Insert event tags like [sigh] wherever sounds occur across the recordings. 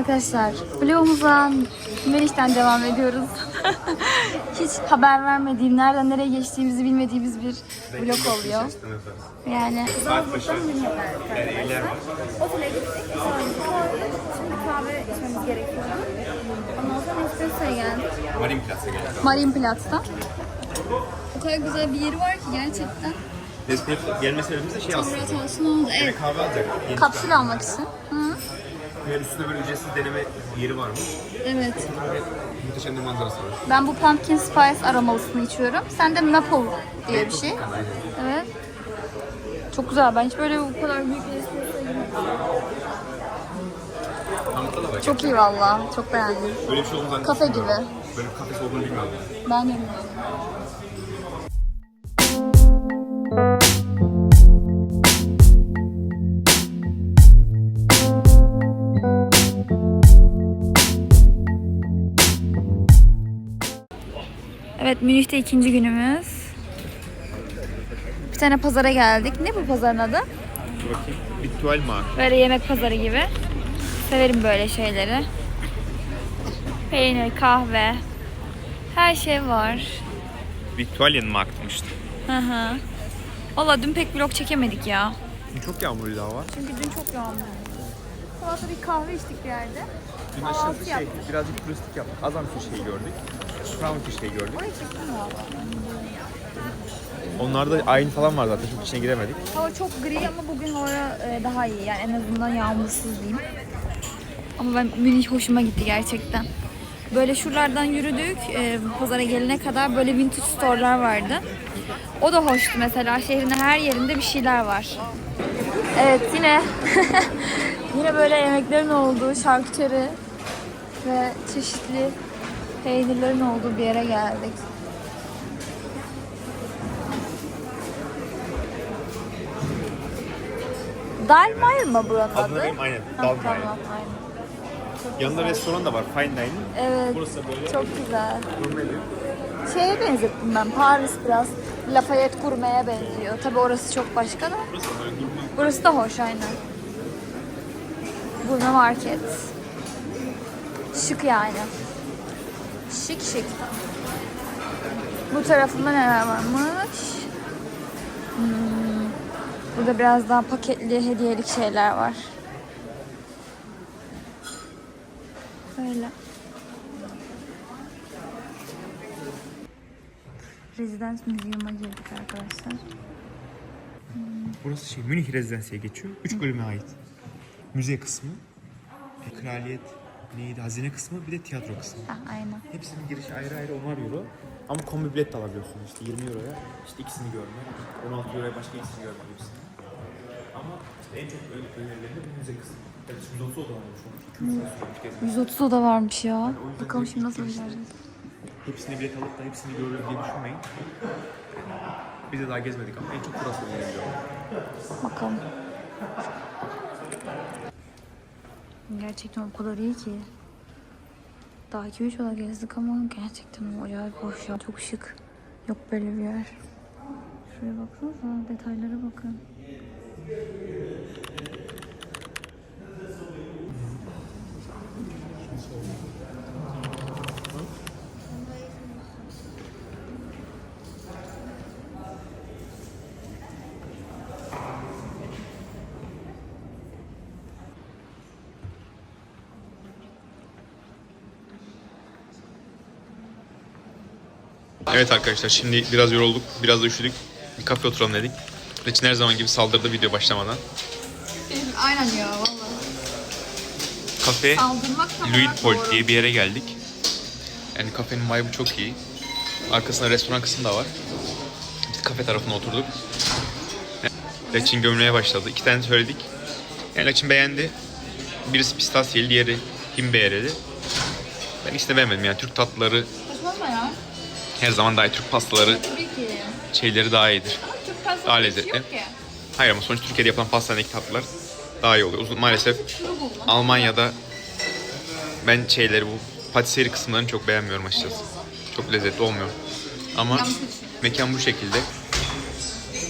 Arkadaşlar vlogumuza Meriç'ten devam ediyoruz. [laughs] Hiç haber vermediğim, nereden nereye geçtiğimizi bilmediğimiz bir vlog oluyor. Yani Saatbaşı evler var. Otele gittik. Şimdi kahve içmemiz gerekiyor. Ondan sonra espressoya geldik. Marin Plaza geldik. Marine Platz'ta. O kadar güzel bir yeri var ki gerçekten. Gelme sebebimiz de şey aslında. rahat olsun oldu. Bir Evet. kahve alacak. Kapsül almak için. Hı. Ve üstünde böyle ücretsiz deneme yeri varmış. Evet. Ve muhteşem bir manzarası var. Ben bu pumpkin spice aromalısını içiyorum. Sen de maple diye bir şey. Aynen. Evet. Çok güzel. Ben hiç böyle bu kadar büyük bir da var. Çok iyi valla. Çok beğendim. Böyle bir şey olduğunu Kafe zannetmiyorum. gibi. Böyle bir kafesi olduğunu bilmiyorum. Ben de bilmiyorum. Evet Münih'te ikinci günümüz. Bir tane pazara geldik. Ne bu pazarın adı? Bakayım. Bittual Mark. Böyle yemek pazarı gibi. Severim böyle şeyleri. Peynir, kahve. Her şey var. Victualian Mark'mıştı. Hı hı. Valla dün pek vlog çekemedik ya. Çok yağmurluydu hava. Çünkü dün çok yağmurluydu. Sabah bir kahve içtik bir yerde. Dün aşağıda şey, yaptık. birazcık turistik yaptık. Azam Fişe'yi gördük. Crown Fişe'yi gördük. Onlarda aynı falan var zaten. Çok içine giremedik. Hava çok gri ama bugün hava e, daha iyi. Yani en azından yağmursuz diyeyim. Ama ben Münih hoşuma gitti gerçekten. Böyle şuralardan yürüdük. e, pazara gelene kadar böyle vintage store'lar vardı. O da hoştu mesela. Şehrin her yerinde bir şeyler var. Evet yine [laughs] yine böyle yemeklerin olduğu şarküteri ve çeşitli peynirlerin olduğu bir yere geldik. Dalmayer mı buranın adı? Vereyim, aynen. Ha, Dalmayer. Tamam, aynen. Yanında restoran da var. Fine Dining. Evet, Burası böyle çok güzel. gurmeli. Şeye benzettim ben, Paris biraz. Lafayette Gurme'ye benziyor. Tabi orası çok başka da. Burası da böyle gurme. Burası da hoş aynen. Gurme market. Şık yani. Şık şık. Bu tarafında neler varmış? Hmm, Burada biraz daha paketli hediyelik şeyler var. Böyle. Rezidans Müziği'ne girdik arkadaşlar. Burası şey Münih Rezidansi'ye geçiyor. Üç bölüme ait. Müze kısmı, e, kraliyet neydi, hazine kısmı bir de tiyatro kısmı. Ha, aynen. Hepsinin girişi ayrı ayrı 10'ar euro. Ama kombi bilet de alabiliyorsunuz işte 20 euroya. işte ikisini görme, 16 euroya başka ikisini görme hepsini. Ama işte en çok ön- önerilerini bu müze kısmı. Evet 130 oda olmuş olmuş. 2 3 saat sürmüş gezmek. 130 oda varmış ya. yüzden Bakalım şimdi nasıl göreceğiz. Hepsini bilet alıp da hepsini görürüz diye düşünmeyin. Biz de daha gezmedik ama en çok burası öneriliyor. Bakalım. Gerçekten o kadar iyi ki. Daha 2-3 oda gezdik ama gerçekten o acayip hoş ya. Çok şık. Yok böyle bir yer. Şuraya baksanıza detaylara bakın. Evet arkadaşlar şimdi biraz yorulduk, biraz da üşüdük. Bir kafe oturalım dedik. Reçin her zaman gibi saldırdı video başlamadan. Aynen ya vallahi. Kafe Saldırmak tam olarak Luitpold doğru. diye bir yere geldik. Yani kafenin vibe'ı çok iyi. Arkasında restoran kısmı da var. Biz kafe tarafına oturduk. Reçin gömmeye başladı. İki tane söyledik. Yani Reçin beğendi. Birisi pistachiyeli, diğeri himbeereli. Ben işte beğenmedim yani Türk tatlıları Saçmalama ya. Her zaman daha iyi. Türk pastaları, Tabii ki. şeyleri daha iyidir. Ama Türk pastası Daha hiç lezzetli. yok ki. Hayır ama sonuç Türkiye'de yapılan pastanedeki tatlılar daha iyi oluyor. Uzun, maalesef Şunu. Almanya'da ben şeyleri bu patisserie kısımlarını çok beğenmiyorum açıkçası. Çok lezzetli olmuyor. Ama Yanlış mekan bu şekilde.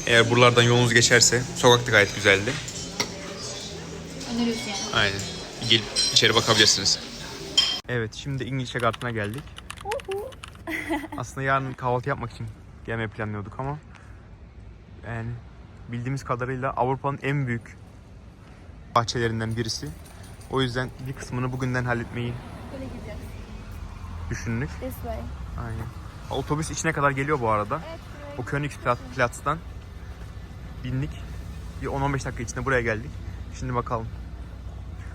Eğer buralardan yolunuz geçerse sokakta gayet güzeldi. Öneriyorsun yani. Aynen. gelip içeri bakabilirsiniz. Evet şimdi İngilizce Garden'a geldik. Aslında yarın kahvaltı yapmak için gelmeyi planlıyorduk ama yani bildiğimiz kadarıyla Avrupa'nın en büyük bahçelerinden birisi. O yüzden bir kısmını bugünden halletmeyi Böyle gideceğiz. düşündük. This way. Aynen. Otobüs içine kadar geliyor bu arada. Evet. O Königplatz'tan bindik. Bir 10-15 dakika içinde buraya geldik. Şimdi bakalım.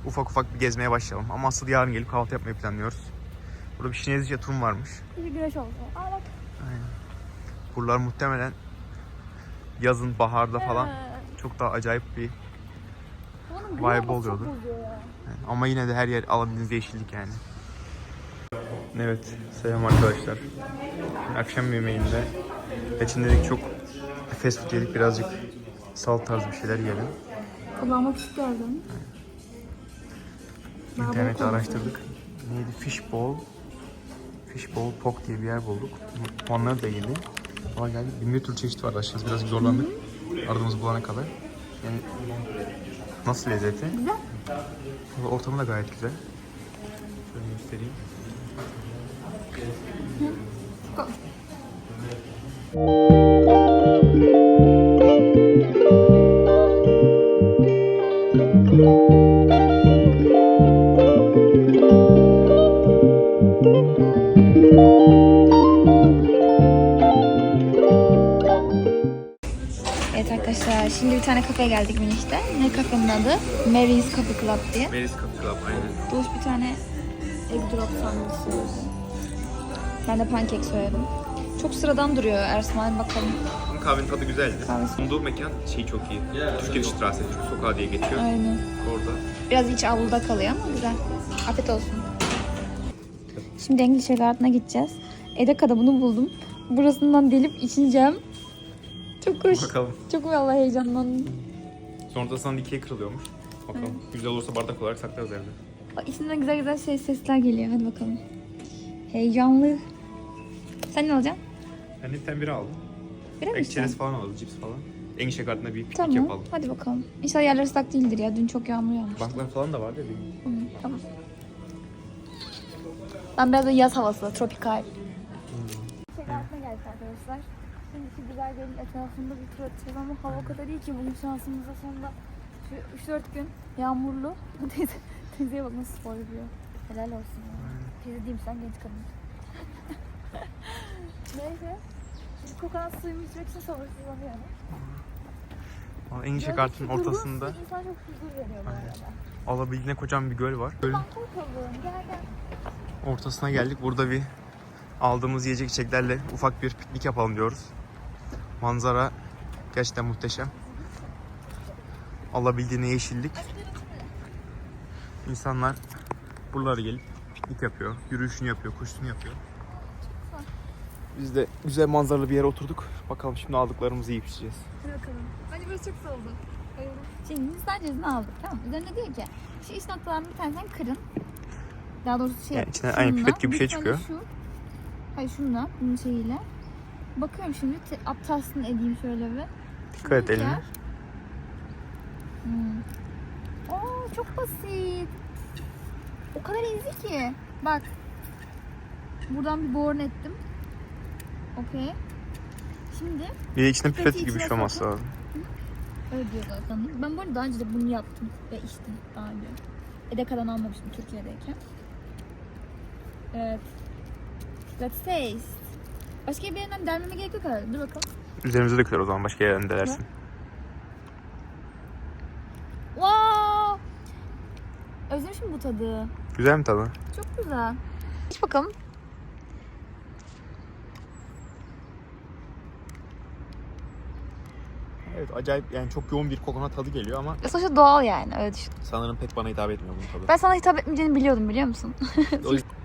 Ufak ufak bir gezmeye başlayalım. Ama asıl yarın gelip kahvaltı yapmayı planlıyoruz. Burada bir Şinezce tun varmış. Bir güneş oldu. Aa bak. Buralar muhtemelen yazın, baharda falan Ee, çok daha acayip bir bunun Vibe oluyordu. Yani. ama yine de her yer alabildiğiniz yeşillik yani. Evet, selam arkadaşlar. Akşam yemeğinde için dedik çok fast food yedik birazcık salt tarzı bir şeyler yiyelim. Kulağıma küçük geldi. Daha İnternette araştırdık. Neydi? Fish bowl. Fish bowl pok diye bir yer bulduk. Onları da yedi. Ama geldi. Bin bir tür çeşit var. Aşağısı biraz zorlandık. Aradığımızı bulana kadar. Yani nasıl lezzeti? Güzel. Ortamı da gayet güzel. Şöyle göstereyim. Go. Kafeye geldik Münih'te. Ne kafenin adı? Mary's Coffee Club diye. Mary's Coffee Club aynen. Doğuş bir tane egg drop sandviç söyledi. Ben de pankek söyledim. Çok sıradan duruyor Ersman bakalım. Ama kahvenin tadı güzeldi. Kahvesi. Bulunduğu mekan şey çok iyi. Türkiye Straße, Türk Sokağı diye geçiyor. Aynen. Orada. Biraz iç avluda kalıyor ama güzel. Afiyet olsun. Şimdi İngilizce Garden'a gideceğiz. Edeka'da bunu buldum. Burasından delip içeceğim. Çok hoş. Bakalım. Çok vallahi heyecanlandım. Sonrasında ikiye kırılıyormuş. Bakalım. Güzel olursa bardak olarak saklarız evde. İçinden güzel güzel şey, sesler geliyor. Hadi bakalım. Heyecanlı. Sen ne alacaksın? Ben tane biri aldım. Mı Belki içeceksin? çerez falan alırız, cips falan. İngilizce Garden'da bir piknik Tamam. yapalım. Hadi bakalım. İnşallah yerler ıslak değildir ya. Dün çok yağmur yağmış. Banklar falan da var değil mi? Hı, tamam. Ben biraz da yaz havası, tropikal. Güzel gölün etrafında bir tur atacağız ama hava o kadar iyi ki bugün şansımıza sonunda şu 3-4 gün yağmurlu. [laughs] Teyze, teyzeye bak nasıl spor yapıyor. Helal olsun ya. Teyze diyeyim sen genç kadın. [laughs] Neyse. Şimdi kokonat suyumu içmek için sabırsızlanıyorum. İngilizce Böyle Garden'ın durgun ortasında su insan çok huzur veriyor bu Aynen. arada. alabildiğine kocaman bir göl var. Gölün gel gel. ortasına geldik. Burada bir aldığımız yiyecek içeceklerle ufak bir piknik yapalım diyoruz. Manzara gerçekten muhteşem. Alabildiğine yeşillik. İnsanlar buralara gelip piknik yapıyor, yürüyüşünü yapıyor, koşusunu yapıyor. Biz de güzel manzaralı bir yere oturduk. Bakalım şimdi aldıklarımızı yiyip içeceğiz. Hadi bakalım. Bence burası çok güzel oldu. Şimdi biz sadece izini aldık tamam mı? Üzerinde diyor ki şu iş noktalarının bir tanesinden kırın. Daha doğrusu şey Yani içinden aynı pipet gibi bir şey çıkıyor. Şu, hayır şununla bunun şeyiyle. Bakıyorum şimdi te, aptalsın edeyim şöyle bir. Dikkat et Şunu eline. gel. Hmm. Oo çok basit. O kadar easy ki. Bak. Buradan bir born ettim. Okey. Şimdi Bir Pipeti pipet gibi bir şey içine olması lazım. Öyle diyor zaten. Ben bu arada daha önce de bunu yaptım ve içtim daha önce. Edeka'dan almamıştım Türkiye'deyken. Evet. Let's taste. Başka bir yerinden delmeme gerek yok herhalde. Dur bakalım. Üzerimize dökülür o zaman başka yerden delersin. Wow! Özlemişim bu tadı. Güzel mi tadı? Çok güzel. İç bakalım. Evet acayip yani çok yoğun bir kokonat tadı geliyor ama Ya Sonuçta doğal yani öyle düşün. sanırım pek bana hitap etmiyor bunun tadı. Ben sana hitap etmeyeceğini biliyordum biliyor musun? O yüzden- [laughs]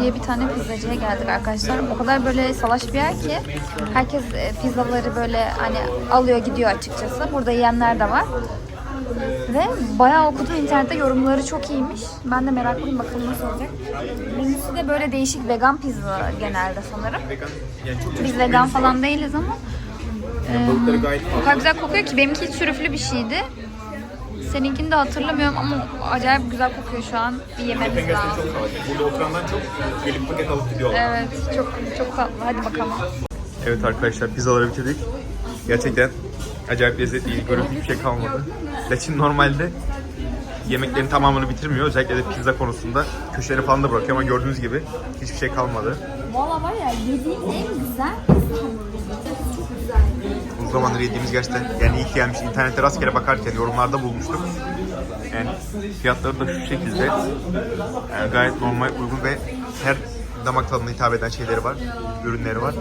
Diye bir tane pizzacıya geldik arkadaşlar. O kadar böyle salaş bir yer ki herkes e, pizzaları böyle hani alıyor gidiyor açıkçası. Burada yiyenler de var. Ve bayağı okudum internette yorumları çok iyiymiş. Ben de meraklıyım bakalım nasıl olacak. Menüsü de böyle değişik vegan pizza genelde sanırım. Biz vegan falan değiliz ama gayet o kadar güzel kokuyor ki benimki hiç sürüflü bir şeydi. Seninkini de hatırlamıyorum ama acayip güzel kokuyor şu an. Bir yememiz lazım. çok sağlıklı. Burada oturandan çok gelip paket alıp gidiyorlar. Evet çok çok tatlı. Hadi bakalım. Evet arkadaşlar pizzaları bitirdik. Gerçekten acayip lezzetliydi. Görüntü bir şey kalmadı. Laçin normalde yemeklerin tamamını bitirmiyor. Özellikle de pizza konusunda köşeleri falan da bırakıyor ama gördüğünüz gibi hiçbir şey kalmadı. Valla var ya yediğim en güzel Uzun zamandır yediğimiz gerçekten yani iyi ki gelmiş. İnternette rastgele bakarken yorumlarda bulmuştuk. Yani fiyatları da şu şekilde. Yani gayet normal, uygun ve her damak tadına hitap eden şeyleri var, ürünleri var.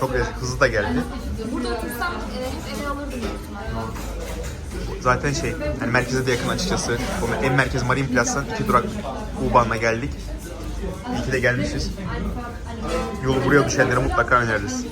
Çok lezzetli, hızlı da geldi. Burada otursam hep eve alırdım. Zaten şey, yani merkeze de yakın açıkçası. En merkez Marine Plaza'dan iki durak U-Bahn'la geldik. İyi ki de gelmişiz. Yolu buraya düşenlere mutlaka öneririz.